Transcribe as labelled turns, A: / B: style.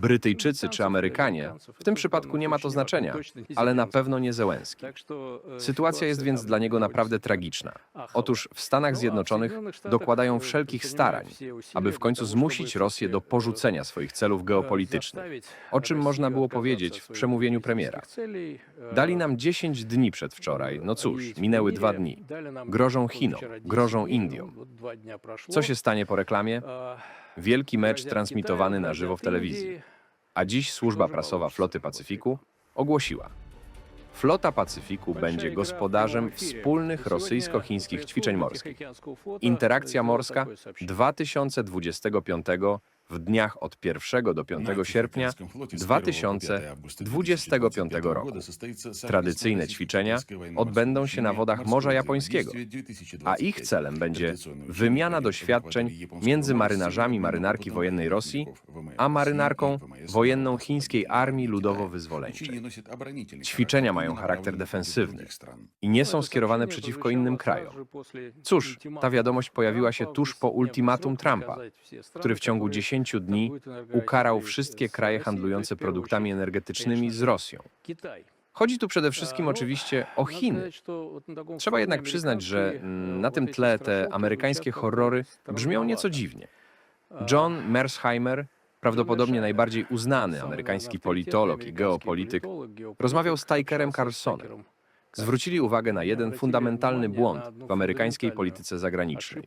A: Brytyjczycy czy Amerykanie, w tym przypadku nie ma to znaczenia, ale na pewno nie Zełenski. Sytuacja jest więc dla niego naprawdę tragiczna. Otóż w Stanach Zjednoczonych dokładają wszelkich starań, aby w końcu zmusić Rosję do porzucenia swoich celów geopolitycznych, o czym można było powiedzieć w przemówieniu premiera. Dali nam 10 dni przedwczoraj, no cóż, minęły dwa dni. Grożą Chinom, grożą Indiom. Co się stanie po reklamie? Wielki mecz transmitowany na żywo w telewizji. A dziś służba prasowa Floty Pacyfiku ogłosiła. Flota Pacyfiku będzie gospodarzem wspólnych rosyjsko-chińskich ćwiczeń morskich. Interakcja morska 2025 w dniach od 1 do 5 sierpnia 2025 roku. Tradycyjne ćwiczenia odbędą się na wodach Morza Japońskiego, a ich celem będzie wymiana doświadczeń między marynarzami marynarki wojennej Rosji a marynarką wojenną chińskiej Armii Ludowo-Wyzwoleńczej. Ćwiczenia mają charakter defensywny i nie są skierowane przeciwko innym krajom. Cóż, ta wiadomość pojawiła się tuż po ultimatum Trumpa, który w ciągu 10 dni ukarał wszystkie kraje handlujące produktami energetycznymi z Rosją. Chodzi tu przede wszystkim oczywiście o Chiny. Trzeba jednak przyznać, że mm, na tym tle te amerykańskie horrory brzmią nieco dziwnie. John Mersheimer, prawdopodobnie najbardziej uznany amerykański politolog i geopolityk, rozmawiał z Tykerem Carlsonem. Zwrócili uwagę na jeden fundamentalny błąd w amerykańskiej polityce zagranicznej.